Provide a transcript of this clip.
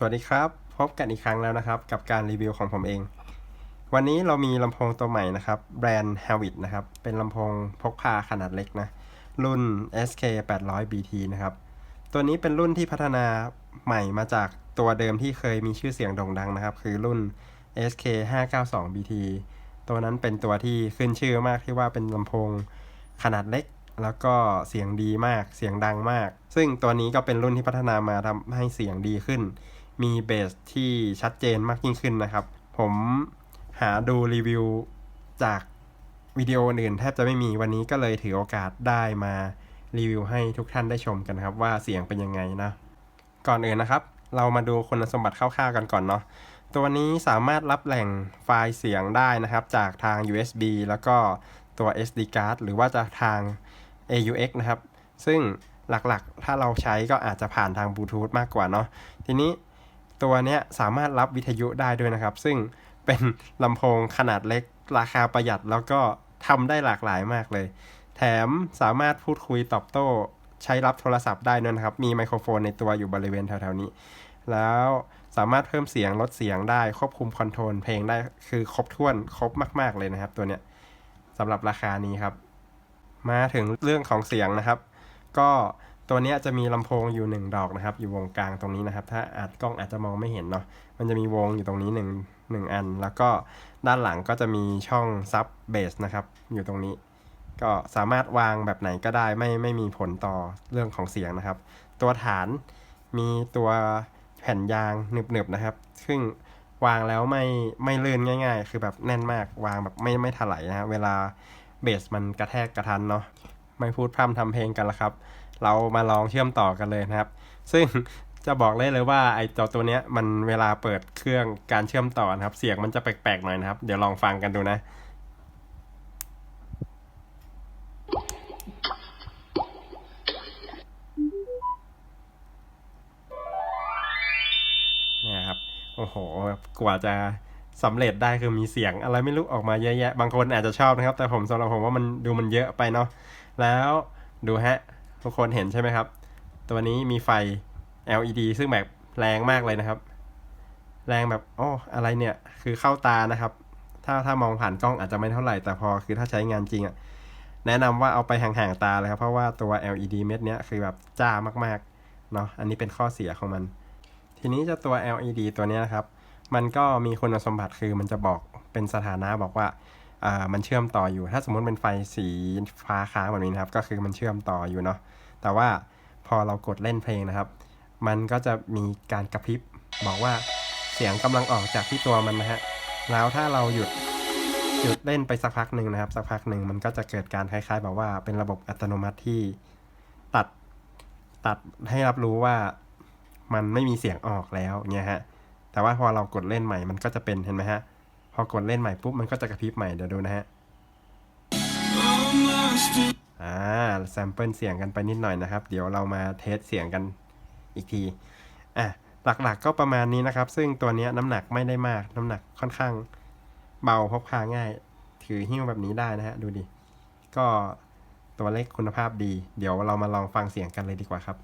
สวัสดีครับ พบกันอีกครั้งแล้วนะครับ กับการรีวิวของผมเอง วันนี้เรามีลำโพงตัวใหม่นะครับ แบรนด์ h a v i t นะครับ เป็นลำโพงพกพาขนาดเล็กนะ รุ่น SK 800 BT นะครับ ตัวนี้เป็นรุ่นที่พัฒนาใหม่มาจากตัวเดิมที่เคยมีชื่อเสียงโด่งดังนะครับ คือรุ่น SK 592 BT ตัวนั้นเป็นตัวที่ขึ้นชื่อมากที่ว่าเป็นลำโพงขนาดเล็กแล้วก็เสียงดีมากเสียงดังมาก ซึ่งตัวนี้ก็เป็นรุ่นที่พัฒนามาทำให้เสียงดีขึ้น มีเบสที่ชัดเจนมากยิ่งขึ้นนะครับ ผมหาดูรีวิวจากวิดีโออื่นแทบจะไม่มีวันนี้ก็เลยถือโอกาสได้มารีวิวให้ทุกท่านได้ชมกันครับว่าเสียงเป็นยังไงนะก่อนอื่นนะครับ เรามาดูคุณสมบัติคร่าวๆกันก่อนเนาะตัวนี้สามารถรับแหล่งไฟล์เสียงได้นะครับ จากทาง USB แล้วก็ตัว SD card หรือว่าจะทาง AUX นะครับ ซึ่งหลักๆ ถ้าเราใช้ก็อาจจะผ่านทางบลูทูธมากกว่าเนาะทีนี้ ตัวเนี้ยสามารถรับวิทยุได้ด้วยนะครับ ซึ่งเป็นลำโพงขนาดเล็กราคาประหยัดแล้วก็ทำได้หลากหลายมากเลย แถมสามารถพูดคุยตอบโต้ใช้รับโทรศัพท์ได้ด้วยนะครับ มีไมโครโฟนในตัวอยู่บริเวณแถวๆนี้ แล้วสามารถเพิ่มเสียงลดเสียงได้ควบคุมคอนโทรลเพลงได้คือครบถ้วนครบมาก ๆเลยนะครับ ตัวเนี้ยสำหรับราคานี้ครับ มาถึงเรื่องของเสียงนะครับ ก็ ตัวนี้จะมีลำโพงอยู่หนึ่งดอกนะครับ อยู่วงกลางตรงนี้นะครับ ถ้าอาจกล้องอาจจะมองไม่เห็นเนาะมันจะมีวงอยู่ตรงนี้หนึ่งอัน แล้วก็ด้านหลังก็จะมีช่องซับเบสนะครับ อยู่ตรงนี้ ก็สามารถวางแบบไหนก็ได้ไม่ไม่มีผลต่อเรื่องของเสียงนะครับ ตัวฐานมีตัวแผ่นยางหนึบๆนะครับ ซึ่งวางแล้วไม่ไม่ลื่นง่าย ๆ คือแบบแน่นมากวางแบบไม่ไม่ถลายนะฮะเวลาเบสมันกระแทกกระทันเนาะไม่พูดพร่ำทำเพลงกันละครับ เรามาลองเชื่อมต่อกันเลยนะครับ ซึ่งจะบอกเลยเลยว่าไอ้ตัวตัวเนี้ยมันเวลาเปิดเครื่องการเชื่อมต่อนะครับ เสียงมันจะแปลกๆหน่อยนะครับ เดี๋ยวลองฟังกันดูนะเนี่ยครับ โอ้โห กว่าจะสำเร็จได้คือมีเสียงอะไรไม่รู้ออกมาเยอะแยะ บางคนอาจจะชอบนะครับ แต่ผมสำหรับผมว่ามันดูมันเยอะไปเนาะ แล้วดูฮะ ทุกคนเห็นใช่ไหมครับ ตัวนี้มีไฟ LED ซึ่งแบบแรงมากเลยนะครับ แรงแบบโอ้อะไรเนี่ย คือเข้าตานะครับ ถ้าถ้ามองผ่านกล้องอาจจะไม่เท่าไหร่ แต่พอคือถ้าใช้งานจริงอะแนะนำว่าเอาไปห่างๆตาเลยครับ เพราะว่าตัว LED เม็ดเนี้ยคือแบบจ้ามากๆเนาะ อันนี้เป็นข้อเสียของมัน ทีนี้จะตัว LED ตัวเนี้ยนะครับ มันก็มีคุณสมบัติคือมันจะบอกเป็นสถานะบอกว่า อ่ามันเชื่อมต่ออยู่ ถ้าสมมติเป็นไฟสีฟ้าค้างแบบนี้นะครับ ก็คือมันเชื่อมต่ออยู่เนาะ แต่ว่าพอเรากดเล่นเพลงนะครับ มันก็จะมีการกระพริบบอกว่าเสียงกำลังออกจากที่ตัวมันนะฮะ แล้วถ้าเราหยุดหยุดเล่นไปสักพักหนึ่งนะครับ สักพักหนึ่งมันก็จะเกิดการคล้ายๆแบบว่าเป็นระบบอัตโนมัติที่ตัดตัดให้รับรู้ว่ามันไม่มีเสียงออกแล้วเนี่ยฮะ แต่ว่าพอเรากดเล่นใหม่มันก็จะเป็นเห็นไหมฮะ พอกดเล่นใหม่ปุ๊บมันก็จะกระพริบใหม่เดี๋ยวดูนะฮะอ่าแซมเปิลเสียงกันไปนิดหน่อยนะครับ เดี๋ยวเรามาเทสเสียงกันอีกทีอะหลักๆก็ประมาณนี้นะครับ ซึ่งตัวนี้น้ำหนักไม่ได้มาก น้ำหนักค่อนข้างเบาพกพาง่าย ถือหิ้วแบบนี้ได้นะฮะดูดิ ก็ตัวเลขคุณภาพดี เดี๋ยวเรามาลองฟังเสียงกันเลยดีกว่าครับ